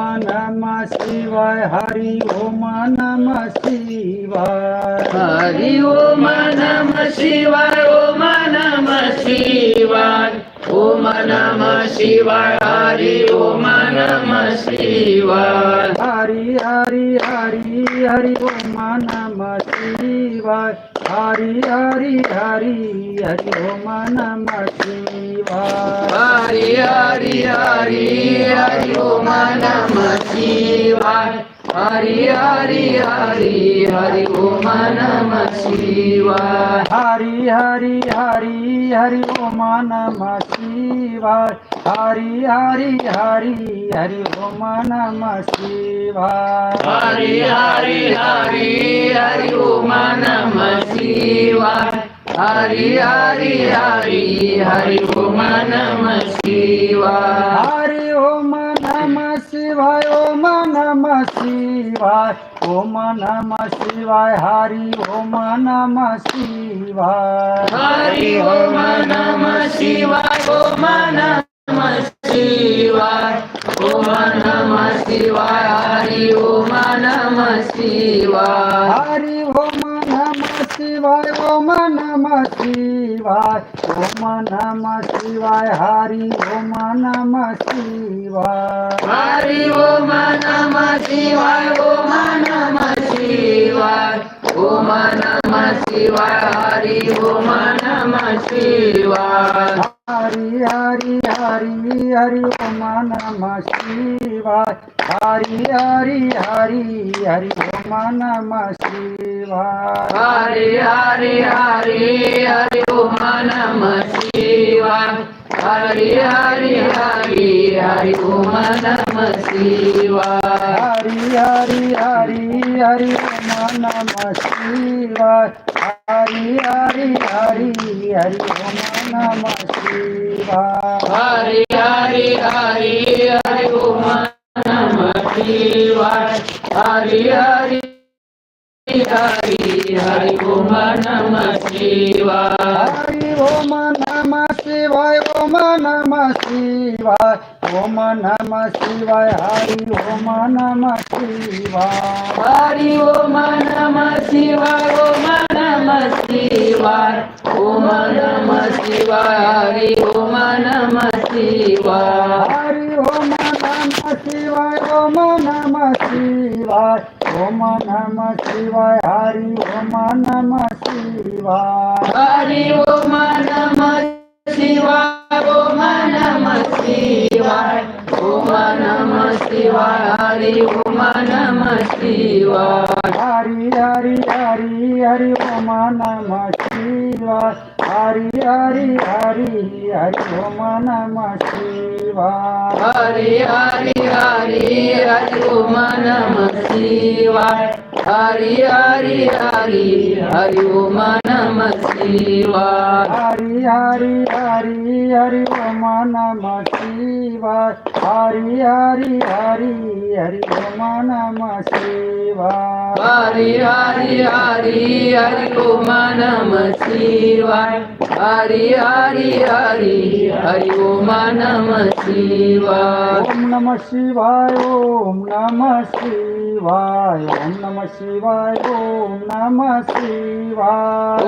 नम शिवाय हरि ओम नम शिवाय हरि ओम नम शिवाय। ओम नम शिवाय ओम नम शिवाय हरि ओम नम शिवाय। हरि हरि हरि हरि ओम नम शिवाय। हरि हरि हरि हरि ओम नम शिवाय। हरि हरि हरि हरि ओम नम शिवाय। हरि हरि हरि हरि ओम नम शिवाय हरि हरि हरि हरि ओम नम शिवाय हरि हरि हरि हरि ओम नम शिवाय हरि हरि हरि हरि ओम नम शिवाय हरि हरि हरि हरि ओम नम शिवाय हरि ओम नम शिवाय ओम नम शिवाय ओम नम शिवाय हरि ओम नम शिवाय हरि ओम नम शिवाय ओम नम शिवाय ओम नम शिवाय हरि ओम नम शिवाय हरि शिवाय ओम नम शिवाय ओम नम शिवाय हरि ओम नम शिवाय। हरि ओम नम शिवाय ओम नम शिवाय ओम नम शिवाय हरि ओम नम शिवाय। हरी हरी हरी हरी ओम नम शिवाय हरी हरी हरी हरी ओम नम शिवाय हरी हरी हरी हरी ओम नम शिवाय हरी हरी हरी हरी ओम नम நம சிவாய் ஹரி ஹரி ஹரி ஹரி ஓம் நம சிவாய் ஹரி ஹரி ஹரி ஹரி ஓம் நம சிவாய் ஹரி ஹரி ஹரி ஹரி ஓம் நம சிவாய் ஹரி ஹரி ஹரி ஹரி ஓம் நம சிவாய் शिवाय ओम नम शिवाय हरि ओम नम शिवाय हरि ओम नम शिवाय ओम नम शिवाय ओम नम शिवाय हरि ओम नम शिवाय हरि ओम नम शिवाय ओम नम शिवाय ओम नम शिवाय हरि ओम नम शिवाय हरि ओम नम शिवाय ओम नम शिवाय ओम नम शिवाय हरि ओम नम शिवाय हरि हरि हरि हरि ओम नम शिवाय हरि हरि हरि हरि ओम नम शिवाय हरि हरि हरि हरि ओम नम शिवाय हरि हरि हरि हरि ओम नम शिवाय हरि हरि हरि हरि ओम नम शिवाय हरि हरि हरि हरि ओम नम शिवाय हरि हरि हरि हरि ओम नम शिवाय हरि हरि हरि हरि ओम नम शिवाय ओम नम शिवाय ओम नम शिवाय ओम नम शिवाय ओम नम शिवाय.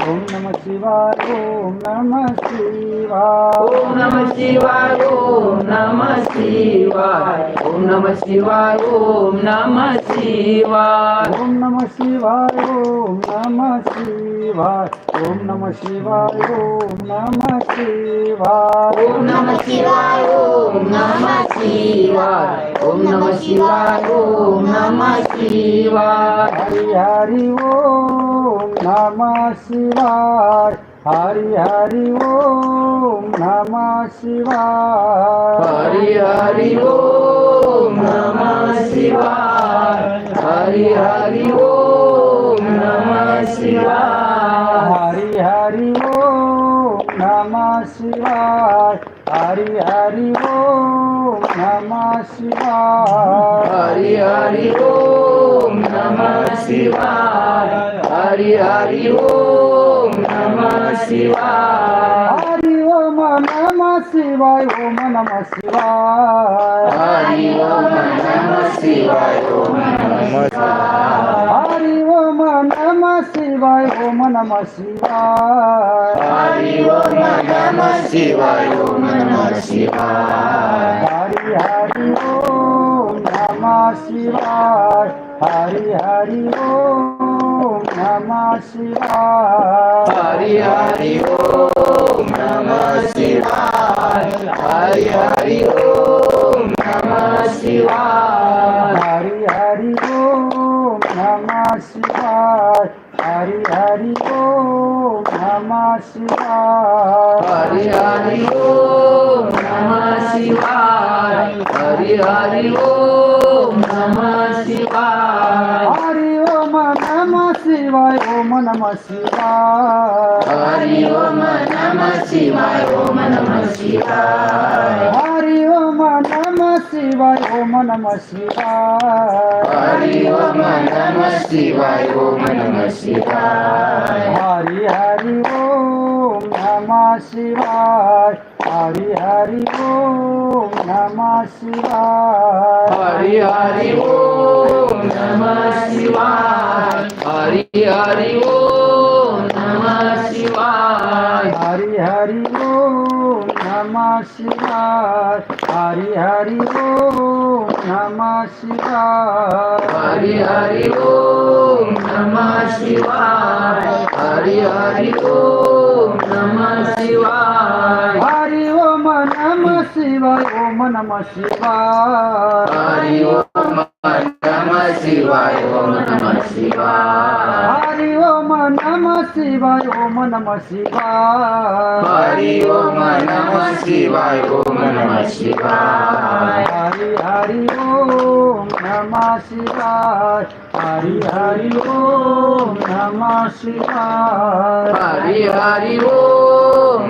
ओम नमः शिवाय ओम नमः शिवाय ओम नमः शिवाय ओम नमः शिवाय ओम नमः शिवाय ओम नमः शिवाय ओम नमः शिवाय ओम नमः शिवाय ओम नमः शिवाय ओम नमः शिवाय ओम नमः शिवाय ओम नमः शिवाय ओम नमः शिवाय ओम नमः शिवाय हरि हरि ओम नमः शिवाय हरि हरि ओम नमः शिवाय. हरि हरि ओम नमः शिवाय. हरि हरि ओम नमः शिवाय. हरि हरि ओम नमः शिवाय. हरि हरि ओम नमः शिवाय. हरि हरि ओम नमः शिवाय. हरि हरि ओम ஹரி ஓம் நம சிவாய் ஓம் நம சிவாய் ஹரி ஓம் நம சிவாய் ஓம் நம சிவாய் ஹரி ஓம் நம சிவாய் ஓம் நம சிவாய் ஹரி ஓம் நம சிவாய் ஓம் நம சிவாய் ஹரி ஹரி ஓம் நம சிவாய் ஹரி ஹரி ஓம் ओम नमः शिवाय हरि हरि ओम नमः शिवाय हरि हरि ओम नमः शिवाय हरि हरि ओम नमः शिवाय हरि हरि ओम नमः शिवाय हरि हरि ओम नमः शिवाय हरि हरि ओम नमः शिवाय। शिवाय ओम नमः शिवाय हरि ओम नमः शिवाय ओम नमः शिवाय। हरि ओम नमः शिवाय ओम नमः शिवाय। हरि ओम नमः शिवाय ओम नमः शिवाय। हरि हरि ओम नमः शिवाय। हरि हरि ओम नमः शिवाय। हरि हरि ओम नमः शिवाय। हरि हरि ओम नमः शिवाय। हरि हरि ओम नमः शिवाय। हरि हरि ओम नमः शिवाय। हरि हरि ओम नमः शिवाय। हरि हरि ओम नमः शिवाय। हरि ओम नमः शिवाय ओम नमः शिवाय। हरि ओम नमः शिवाय ओम नमः शिवाय हरि ओम नमः शिवाय ओम नमः शिवाय। हरि ओम नमः शिवाय ओम नमः शिवाय। हरि हरि ओम नमः शिवाय। हरि हरि ओम नमः शिवाय। हरि हरि ओम।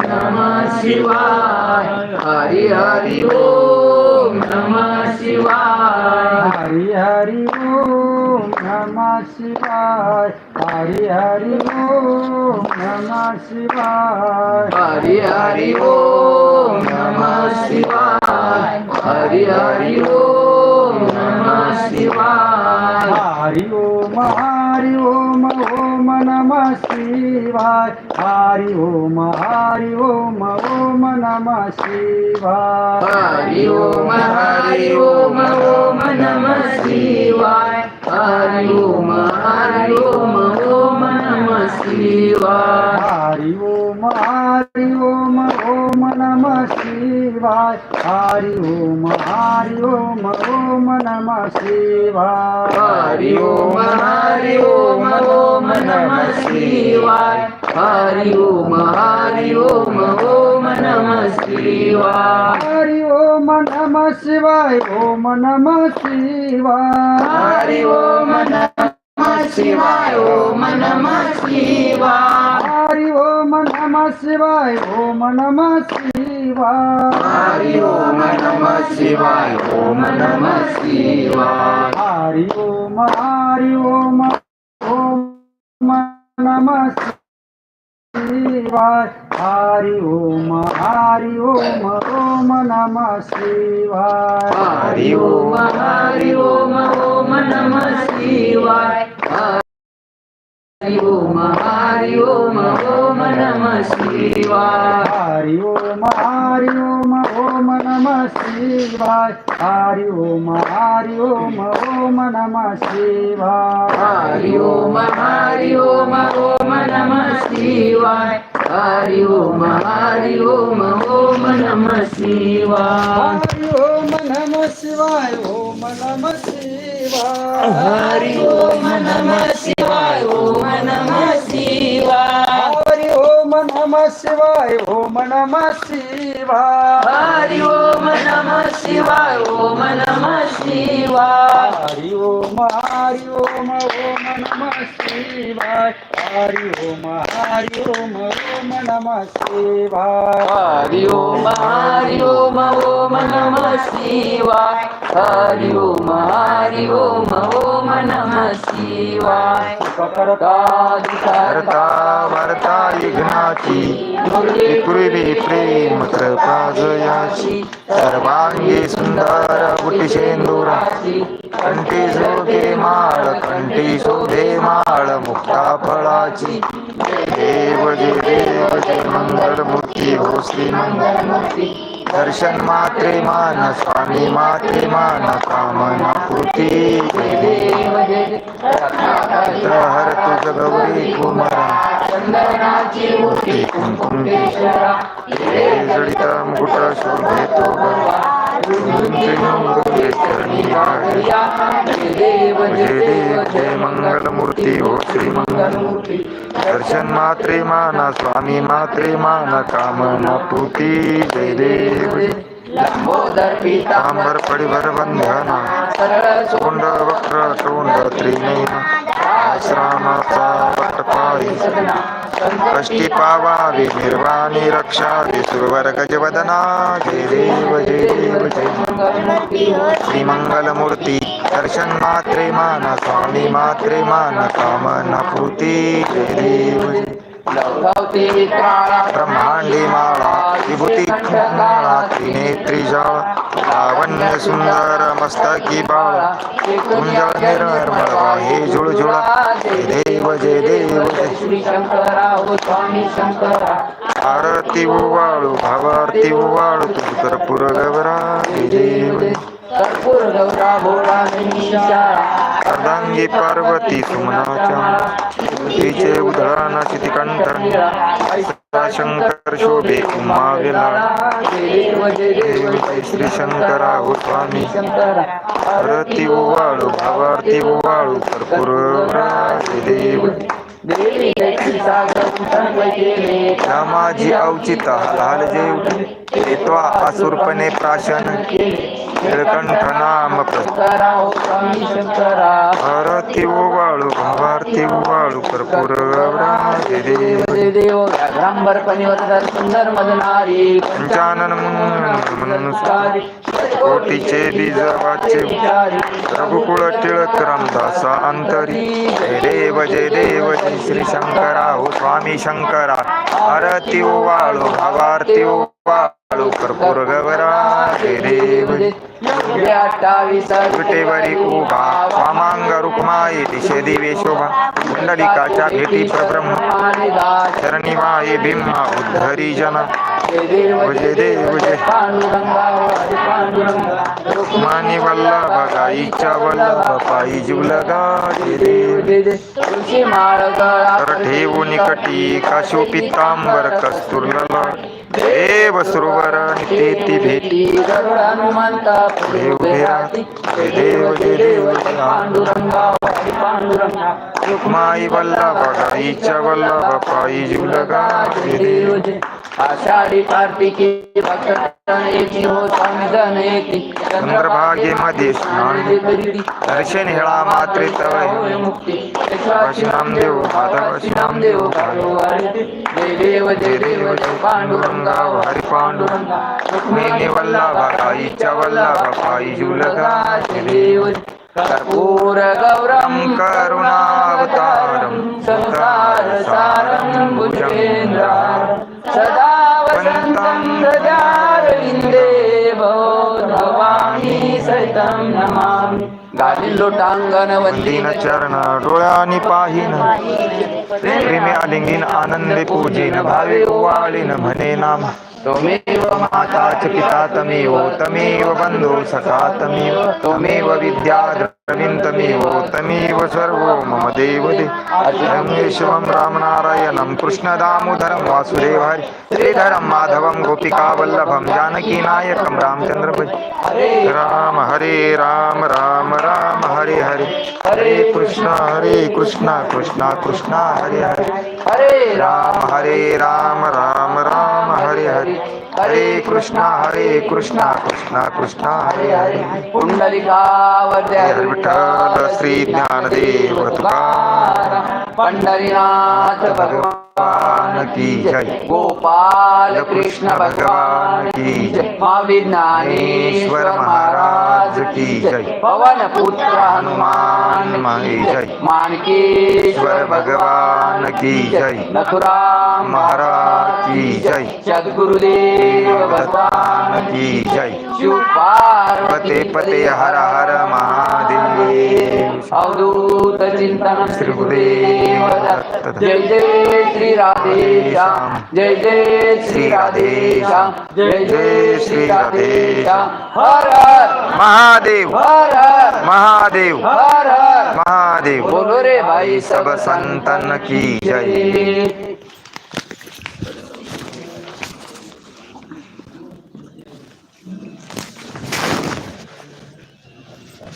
નમઃ શિવાય હરિ હરિ ઓમ નમઃ શિવાય હરિ હરિ ઓમ નમઃ શિવાય હરિ હરિ ઓમ નમઃ શિવાય હરિ હરિ ઓમ નમઃ શિવાય હરિ હરિ ઓમ નમઃ શિવાય હરિ ઓમ હરિ ઓમ ओम नमः शिवाय. हरि ओम हरि ओम ओम नमः शिवाय. हरि ओम हरि ओम ओम नमः शिवाय. हरि ओम हरि ओम ओम नमः शिवाय. हरि ओम हरि ओम નમ શિવાય હરિ ઓમ હરિ ઓમ ઓમ નમ શિવાય હરિ ઓમ હરિ ઓમ ઓમ નમ શિવાય હરિ ઓમ હરિ ઓમ ઓમ નમ શિવાય હરિ ઓમ નમ શિવાય ઓમ નમ શિવાય હરિ ઓમ નમ શિવાય ઓમ નમ શિવાય હરિ ઓમ નમ શિવાય ઓમ નમ શિવાય शिवाय हरि ओम नमः शिवाय ओम नमः शिवाय। हरि ओम हरि ओम ओम नमः शिवाय। हरि ओम हरि ओम ओम नमः शिवाय। हरि ओम हरि ओम ओम नमः शिवाय। हरि ओम हरि ओम ओम नमः शिवाय हरि ओम हरि ओम ओम नमः शिवाय हरि ओम हरि ओम ओम नमः शिवाय हरि ओम हरि ओम ओम नमः शिवाय हरि ओम हरि ओम ओम नमः शिवाय हरि ओम नमः शिवाय ओम नमः शिवाय हरि ओम नमः शिवाय ओम नमः शिवाय हरि ओम नमः ओम नम शिवाय हरि ओम नमः शिवाय ओम नमः शिवाय। हरि ओम हरि ओम ओम नम शिवाय। हरि ओम हरि ओम ओम नम शिवाय हरि ओम हरि ओम ओम नमः शिवाय हरि ओम हरि ओम ओम नमः शिवाय करता करता वार्ता विघ्नाची पूर्वी प्रेम कृपाजयाची सर्वांगी सुंदर बुटिशेंदुराची कंठी शोभे माळ कंठी शोभे माळ मुक्ता फळाची देव जे देव जे मंगल मूर्ती हो श्री मंगल दर्शन मात्रे मान स्वामी मात्रे मान कामना पूर्ती हर तुझ गौरी कुमारा चंदनाची मूर्ती कुंकुम केशरा जडित मुकुट शोभेतो देव जय देव जय मंगल मूर्ती हो श्री मंगल मूर्ती दर्शन मात्रे माना स्वामी मात्रे माना कामना पूर्ती जय देव। लंबोदर पीतांबर तांबर पडिभर बंधना तोंड वक्र तोंड त्रिनयन आश्रमाचा पटपाळी कष्टी पावावी निर्वाणी रक्षावी सुरवर गजवदना जय देव जय देव जय श्री दर्शन मात्रे मान स्वामी मात्रे मान कामना पूर्ती जय देव जय ब्रह्मांडी माळा विभूती माळा त्रिनेत्री जाळा लावण्य सुंदर मस्तकी बाळा कुंजळ निर्मळ हे झुळझुळा देव जय देव जय श्री शंकरा हो स्वामी शंकरा आरती ओवाळू भावारती ओवाळू तू कर्पूर देव कर्पूर गौरा भोळा निशाळा अर्धांगी पार्वती सुमनाच्या तिचे उधळाना कंठ शंकर शोभे उमा श्री शंकरा हो स्वामी शंकरा आरती ओवाळू भावारती ओवाळू कर्पूर देव देवी त्याची सागर केले रामाजी अवचित लाल जे असुरपणे प्राशन निळकंठ नाम प्रस्त वाळू हो वाळू ओवाळू भावारती ओवाळू कर्पूर देव देव सुंदर मदनारी पंचानन कोटीचे बीज वाचे रघुकुळ टिळक रामदासा अंतरी जय देव जय देव जय श्री शंकरा हो स्वामी शंकरा आरती ओवाळू भावारती ओवाळू कर्पूर गवरा विटेवरी उभा वामांग रुक्माई दिशे दिवे शोभा. कुंडलिकाच्या भेटी प्रब्रह्म. चरणी भीमा उद्धरी जना. जय देव जय देव वल्लभ गाईच्या वल्लभ पायी जीवलगा देव. तर काशो पितांबर कस्तुरला देव सरोवर तेती भेटी. गरुड हनुमंता पुढे उभे राहती देव जे देव पांडुरंगा. पांडुरंगा माई वल्लभ गाईच्या वल्लभ पायी जीवलगा देव जय. आषाढी कार्तिकी भक्तन येती हो येती चंद्रभागेमध्ये स्नान दर्शन हेळा मात्रे तवळे मुक्ती नामदेव माधव जय देव जय देव जय पांडुरंगा हरी पांडुरंगा रुक्मिणी वल्लभ गाईच्या वल्लभ जय देव कर्पूर गौरम करुणावतारं संसार सारं भुजेन्द्रारं सदा वसन्तं हृदयारविन्दे भवानी सहितं नमामि गाली चरण डोळ्यानि पाहिन प्रेमे आलिंगीन आनंदे पूजिन भावे ओवाळीन म्हणे नाम त्वमेव माता च पिता तमेव तमेव बन्धो सखा तमेव त्वमेव विद्या तमेव तमेव सर्वो मम देव दे रमेश्वरं रामनारायणं कृष्णदामोदरं वासुदेव हरि श्रीधरं माधवं गोपिकावल्लभं जानकीनायकं रामचन्द्र भज राम हरे राम राम राम हरे हरे। हरे कृष्ण हरे कृष्ण कृष्ण कृष्ण हरे हरे। हरे राम राम राम राम हरे हरे। कृष्णा हरे कृष्णा कृष्णा कृष्णा हरे हरे. हरे विठ्ठल श्री ज्ञानदेव तुकाराम. पंढरीनाथ भगवान की जय. गोपाल कृष्ण भगवान की जय. माऊली ज्ञानेश्वर महाराज की जय. पवन पुत्र हनुमान माई जय. मानकेश्वर भगवान की जय. नथुराम महाराज की जय। सद्गुरुदेव भगवान की जय। शिव पार्वती पते पते हर हर महादेव। अवधूत चिंतन श्री गुरुदेव जय जय श्री राधे श्याम जय जय श्री राधे श्याम जय जय श्री राधे श्याम हर हर महादेव। हर हर महादेव। हर हर महादेव। बोलो रे भाई सब संतन की जय।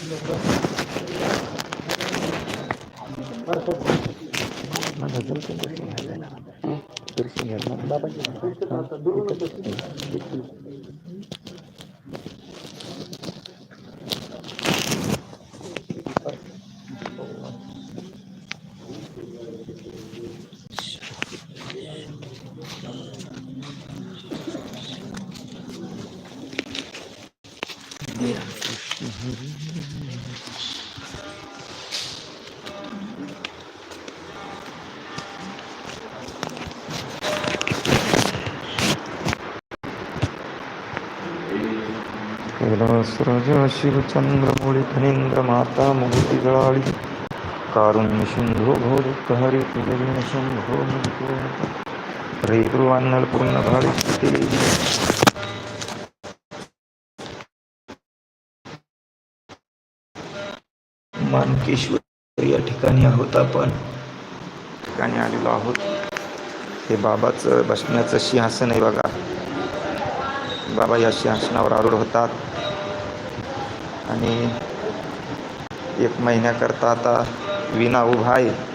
कैलासराज शिवचंद्रमुळी फणींद्र माता मुगती जळाळी कारुण्य सिंधू भोरुक्त हरी तुझीन शंभो मुको रे पूर्ण भाडी मानकेश्वर या ठिकाणी आहोत आपण. ठिकाणी आलेलो आहोत. हे बाबाचं बसण्याचं सिंहासन आहे बघा. बाबा या सिंहासनावर आरूढ होतात. आणि एक महिन्याकरता आता विना उभा आहे.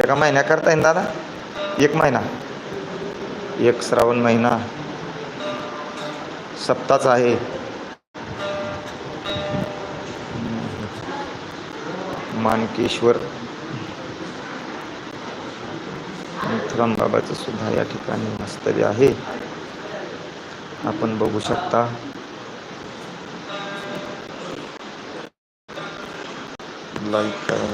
एका महिन्याकरता आहे दादा? एक महिना. एक श्रावण महिना. सप्ताच आहे. मानकेश्वर मिथुराम बाबाचं सुद्धा या ठिकाणी वास्तव्य आहे. आपण बघू शकता. लाईक करा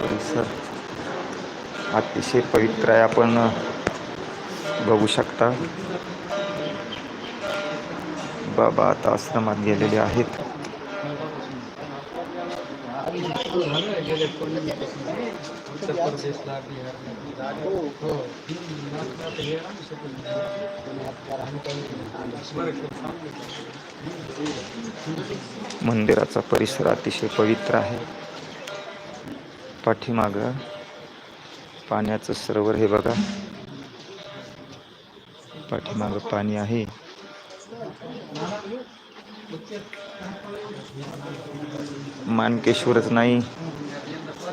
परिसर अतिशय पवित्र आहे आपण बघू शकता. बाबा आता आश्रमात गेलेले आहेत. हो. मंदिराचा परिसर अतिशय पवित्र आहे. पाठीमाग पाण्याचं सरोवर हे बघा. पाठीमाग पाणी आहे. मानकेश्वरच नाही.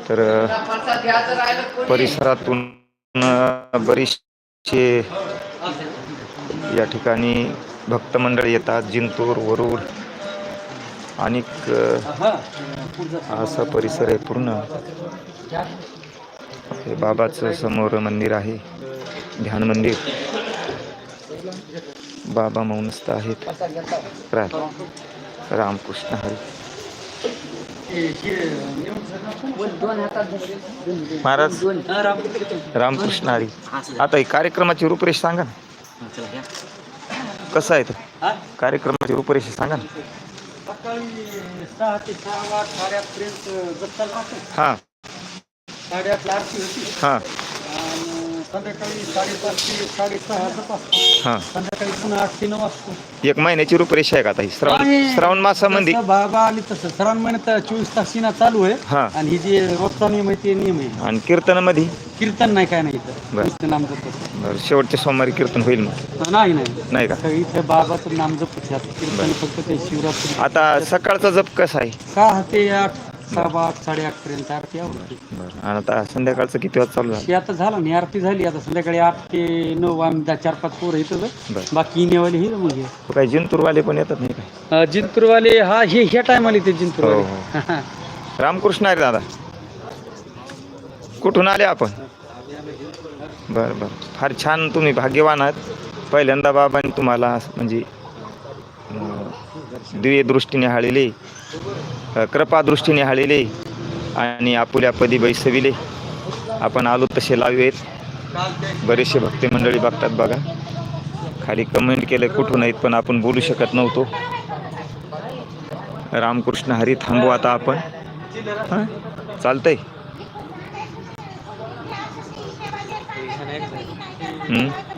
तर परिसरातून अ, बरीचशे या ठिकाणी भक्तमंडळ येतात जिंतूर वरूड आणि असा परिसर आहे पूर्ण. हे बाबाचं समोर मंदिर आहे ध्यान मंदिर. बाबा मौनस्थ आहेत. रामकृष्ण हरी. महाराज रामकृष्ण हरी आता कार्यक्रमाची रूपरेषा सांगा ना. कसं आहे तर कार्यक्रमाची रूपरेषा सांगा ना. सकाळी सहा ते सहा वाट साड्यापर्यंत जत्ता राहतो हां साडेआठला आरती हां. संध्याकाळी साडेपाच ते साडेसहा जप असतो हां. संध्याकाळी पुन्हा आठ ते नऊ असतो एक महिन्याची रूपरेषा आहे का आता ही? श्रावण श्रावण मासामध्ये बाबा आणि तसं. श्रावण महिन्यात चोवीस तास सीना चालू आहे. हां. आणि ही जे रोजचा नियम आहे ते नियम आहे. आणि कीर्तनामध्ये कीर्तन नाही काय नाही इथं. बरं. नुसतं नाम जपत बरं. शेवटच्या सोमवारी कीर्तन होईल मग. नाही नाही. नाही का? इथं बाबाचं नाम जपत कीर्तन फक्त ते शिवरात्री. आता सकाळचा जप कसा आहे? सहा ते आठ सहा आठ साडेआठ पर्यंत आरती आवडते बरं. आणि आता संध्याकाळचं किती वाजता चालू झालं? ती आता झालं नाही आरती झाली. आता संध्याकाळी आठ ते नऊ आम्ही दहा चार पाच पोरं बरं. बाकी इनेवाले ही मग हे. तो काय जिंतूरवाले पण येतात नाही काय? अं, जिंतूरवाले हा हे ह्या टायमाला ते हो जिंतूरवाले रामकृष्ण आहे दादा. कुठून आले आपण? बरं बरं. फार छान तुम्ही भाग्यवान आहात. पहिल्यांदा बाबांनी तुम्हाला असं म्हणजे अं, दिव्यदृष्टीने हाळिले कृपादृष्टीने हाळिले आणि आपुल्या पदी बैसविले. आपण आलो तसे लावेत. बरेचसे भक्ती मंडळी बघतात बघा. खाली कमेंट केलं कुठून आहेत पण आपण बोलू शकत नव्हतो. रामकृष्ण हरी थांबू आता आपण. हां? चालतंय.